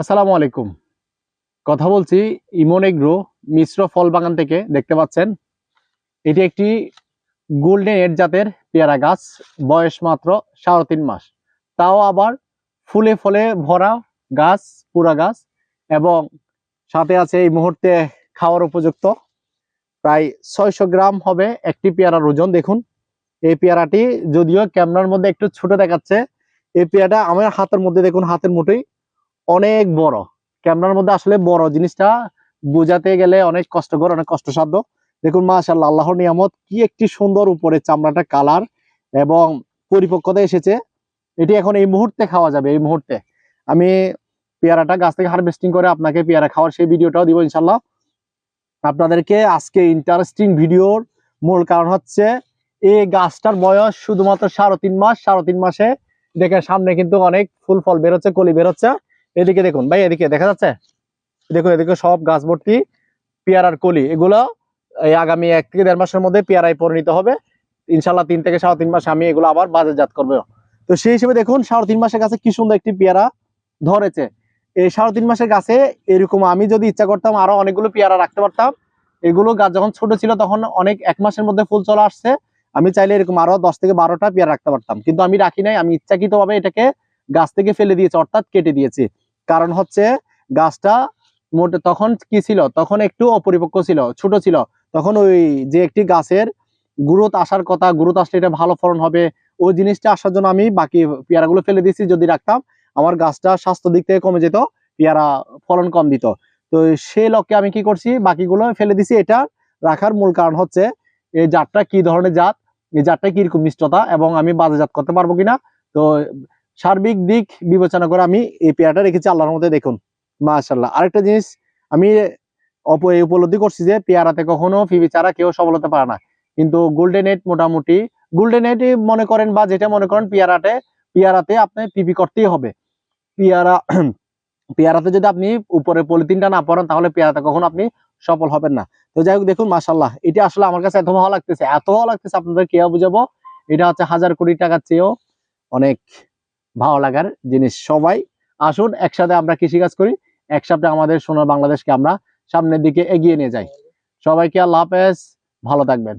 আসসালামু আলাইকুম। কথা বলছি ইমন এগ্রো মিশ্র ফল বাগান থেকে, দেখতে পাচ্ছেন? এটি একটি গোল্ডেন এড জাতের পেয়ারা গাছ, বয়স মাত্র সাড়ে তিন মাস। তাও আবার ফুলে ফলে ভরা গাছ পুরা গাছ, এবং সাথে আছে এই মুহূর্তে খাওয়ার উপযুক্ত। প্রায় ছয়শো গ্রাম হবে একটি পেয়ারার ওজন, দেখুন। এই পেয়ারাটি যদিও ক্যামেরার মধ্যে একটু ছোট দেখাচ্ছে, এই পেয়ারাটা আমার হাতের মধ্যে, দেখুন, হাতের মুঠোই অনেক বড়। ক্যামেরার মধ্যে আসলে বড় জিনিসটা বোঝাতে গেলে অনেক কষ্টকর, অনেক কষ্টসাধ্য। দেখুন মাশাল্লাহ আল্লাহর নিয়ামত কি একটি সুন্দর উপরে চামড়াটা কালার এবং পরিপক্কতা এসেছে। এটি এখন এই মুহূর্তে খাওয়া যাবে, এই মুহূর্তে। আমি পেয়ারাটা গাছ থেকে হারভেস্টিং করে আপনাকে পেয়ারা খাওয়ার সেই ভিডিওটাও দিব ইনশাল্লাহ আপনাদেরকে আজকে ইন্টারেস্টিং ভিডিওর মূল কারণ হচ্ছে, এই গাছটার বয়স শুধুমাত্র সাড়ে তিন মাস, সাড়ে তিন মাসে দেখে সামনে কিন্তু অনেক ফুল ফল বেরোচ্ছে, কলি বেরোচ্ছে। এদিকে দেখুন, ভাই, এদিকে দেখা যাচ্ছে? দেখুন, এদিকে সব গাছ ভর্তি পেয়ারার কলি, এগুলো এই আগামী এক থেকে দেড় মাসের মধ্যে পেয়ারায় পরিণত হবে। ইনশাল্লাহ তিন থেকে সাড়ে তিন মাসে আমি এগুলো আবার বাজারজাত করব। তো সেই হিসেবে দেখুন, সাড়ে তিন মাসের কাছে কি সুন্দর একটি পেয়ারা ধরেছে। এই সাড়ে তিন মাসের গাছে এরকম আমি যদি ইচ্ছা করতাম আরও অনেকগুলো পেয়ারা রাখতে পারতাম। এগুলো গাছ যখন ছোট ছিল তখন অনেক এক মাসের মধ্যে ফুল চলে আসছে। আমি চাইলে এরকম আরও দশ থেকে বারোটা পেয়ারা রাখতে পারতাম। কিন্তু আমি রাখি নাই, আমি ইচ্ছাকৃত ভাবে এটাকে গাছ থেকে ফেলে দিয়েছি, অর্থাৎ কেটে দিয়েছি। কারণ হচ্ছে গাছটা মোটে তখন কি ছিল? তখন একটু অপরিপক্ক ছিল, ছোট ছিল। তখন ওই যে একটি গাছের গ্রোথ আসার কথা, গ্রোথ আসলে এটা ভালো ফলন হবে, ওই জিনিসটা আসার জন্য আমি বাকি পেয়ারাগুলো ফেলে দিয়েছি, যদি রাখতাম আমার গাছটা স্বাস্থ্য দিক থেকে কমে যেত, পেয়ারা ফলন কম দিত। তো সেই লক্ষ্যে আমি কি করছি? বাকিগুলো ফেলে দিছি। এটা রাখার মূল কারণ হচ্ছে এই জাতটা কি ধরনের জাত, এই জাতটা কীরকম মিষ্টতা এবং আমি বাজারজাত করতে পারব কিনা? তো সার্বিক দিক বিবেচনা করে আমি এই পেয়ারাটা রেখেছি, আল্লাহর মধ্যে দেখুন। মাশাল্লাহ আরেকটা জিনিস আমি উপলব্ধি করছি যে পেয়ারাতে কখনো ফিবি ছাড়া কেউ সফল হতে পারে না। কিন্তু গোল্ডেন এড মোটামুটি গোল্ডেন এড মনে করেন বা যেটা মনে করেন পেয়ারাতে পেয়ারাতে আপনি পিপি করতেই হবে। পেয়ারা, পেয়ারাতে যদি আপনি উপরে পলিথিনটা না পড়েন, তাহলে পেয়ারাতে কখনো আপনি সফল হবেন না। তো যাই হোক, দেখুন মাশাল্লাহ এটা আসলে আমার কাছে এত ভালো লাগতেছে, এত ভালো লাগতেছে আপনাদের কে বুঝাবো। এটা হচ্ছে হাজার কোটি টাকার চেয়েও অনেক ভালো লাগার জিনিস। সবাই আসুন, একসাথে আমরা কৃষি কাজ করি, একসাথে আমাদের সোনার বাংলাদেশকে আমরা সামনের দিকে এগিয়ে নিয়ে যাই। সবাইকে আল্লাহ হাফেজ, ভালো থাকবেন।